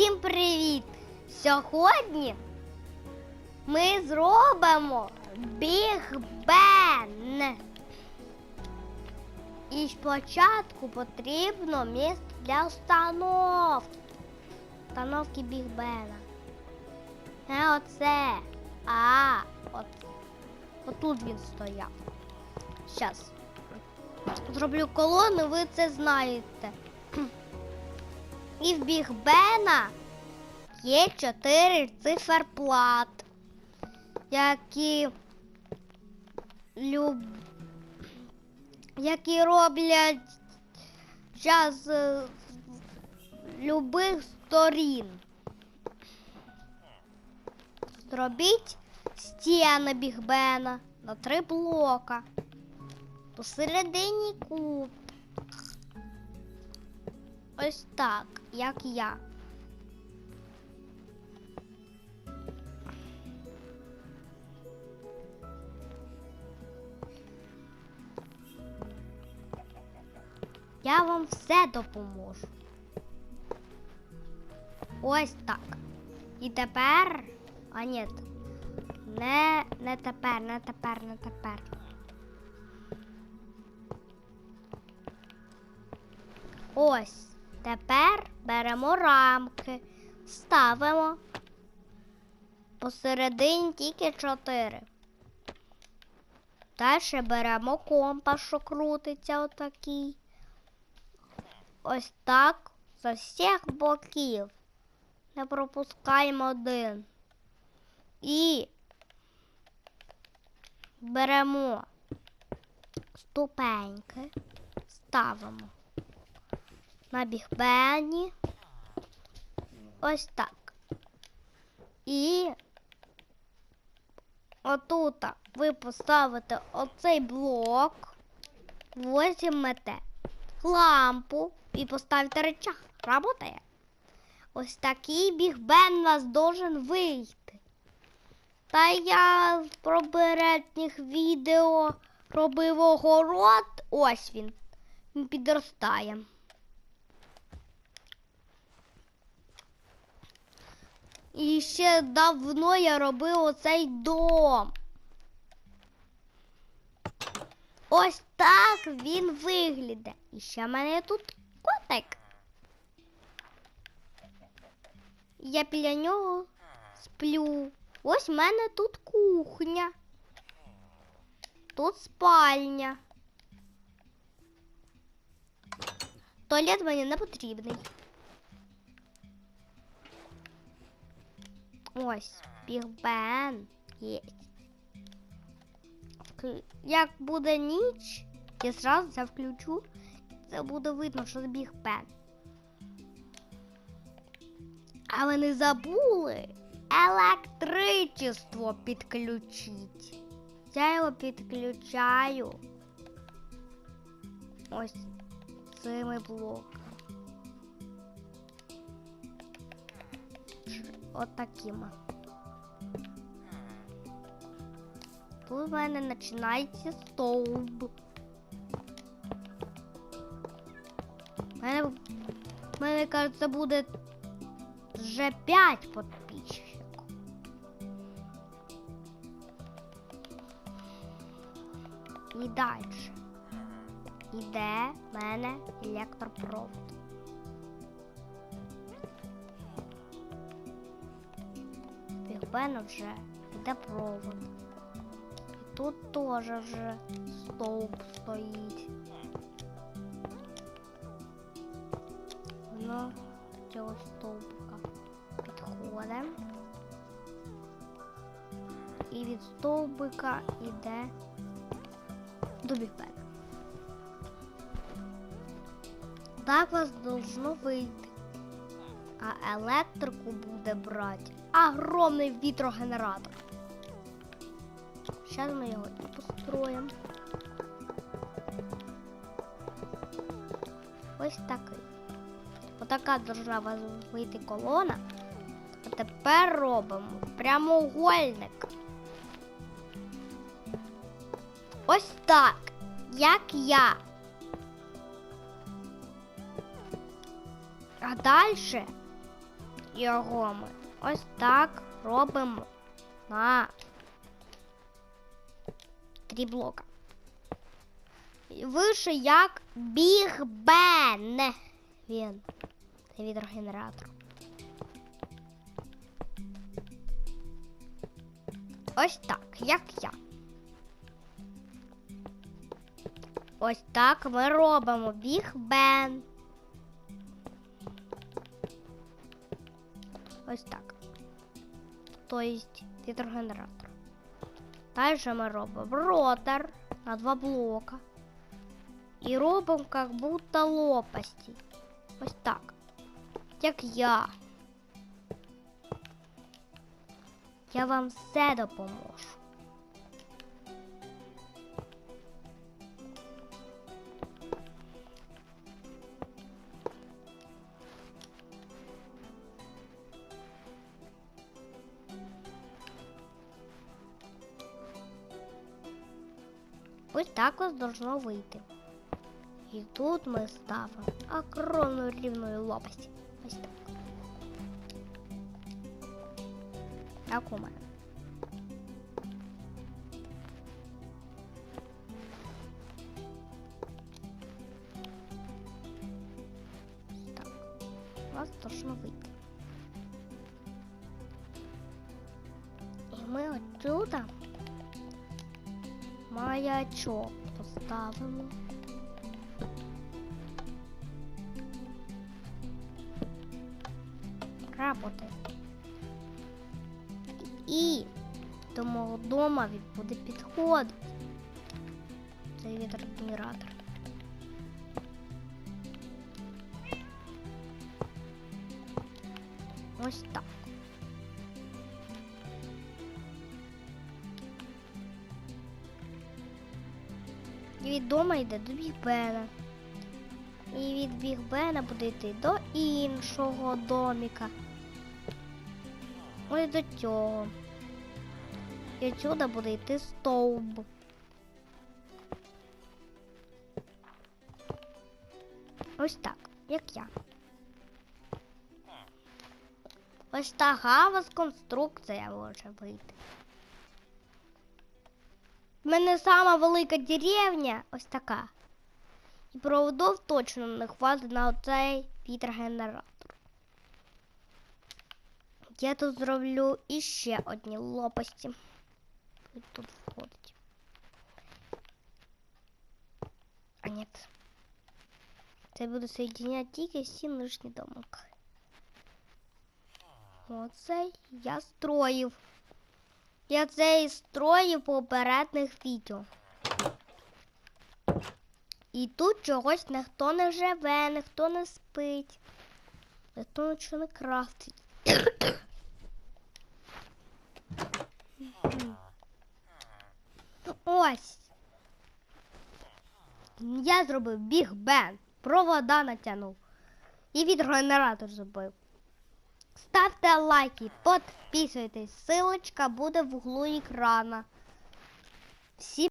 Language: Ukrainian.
Всім привіт! Сьогодні ми зробимо Біг Бен. І спочатку потрібно місце для установки. Установки Біг Бена. Не оце. А, от. Отут він стояв. Зараз. Зроблю колону, ви це знаєте. І в Біг Бена є чотири циферплат, які люб... які роблять час з любих сторін. Зробіть стіни Біг Бена на три блока. Посередині куб. Ось так, як я. Я вам все допоможу. Ось так. І тепер. А ні. Не, не тепер, не тепер, не тепер. Ось. Тепер беремо рамки, ставимо посередині тільки чотири. Далі беремо компас, що крутиться отакий. Ось так з усіх боків. Не пропускаємо один. І беремо ступеньки, ставимо на бігбені. Ось так. І отут ви поставите оцей блок, візьмете лампу і поставите речах. Работає. Ось такий бігбен у нас должен вийти. Та я в попередніх відео робив огород. Ось він. Він підростає. І ще давно я робив оцей дом. Ось так він виглядає. І ще в мене є тут котик. Я біля нього сплю. Ось в мене тут кухня. Тут спальня. Туалет мені не потрібний. Ось, бігбен є. Як буде ніч, я зразу це включу. Це буде видно, що це бігбен. Але не забули електричество підключити. Я його підключаю. Ось цими блоками. Отакими. Тут в мене починається стовб. У мене, в мене кажеться, буде вже 5 підписчиків. І далі. Іде в мене електропровод. Бігбена вже йде провод. Тут теж вже стовп стоїть. Воно до цього стовпика підходимо. І від стовбика йде до бігбена. Так вас должно вийти. А електрику буде брати огромний вітрогенератор. Зараз ми його і построїмо. Ось такий. Отака должна вийти колона. А тепер робимо прямоугольник. Ось так, як я. А далі його ми ось так робимо на блока. Вище як Біг Бен. Він. Це вітрогенератор. Ось так, як я. Ось так ми робимо Біг Бен. Ось так. Тобто вітрогенератор. Далі ми робимо ротор на два блока. І робимо как будто лопасті. Ось так. Як я. Я вам все допоможу. Ось так ось должно вийти. І тут ми ставимо огромну рівною лопасть. Ось так. Так у мене. Ось Так. У вас должно вийти. І ми отсюда Маячок поставимо. Работає. І до мого дома він буде підходити. Цей вітрогенератор. Ось так. Від дома йде до Бігбена. І від Бігбена буде йти до іншого доміка. Ось до цього. І отсюда буде йти стовб. Ось так, як я. Ось така у вас конструкція може вийти. У мене сама велика деревня ось така. І проводов точно не хватить на оцей вітрогенератор. Я тут зроблю іще одні лопасті. Тут входить. А ні. Це буде соєдиняти тільки всі нижні домики. Оце я строїв. Я це і строїв попередніх відео. І тут чогось ніхто не живе, ніхто не спить, ніхто нічого не крафтить. Ось. Я зробив Біг Бен, провода натягнув. І вітрогенератор зробив. Ставте лайки, підписуйтесь, ссылочка буде в углу екрана. Всім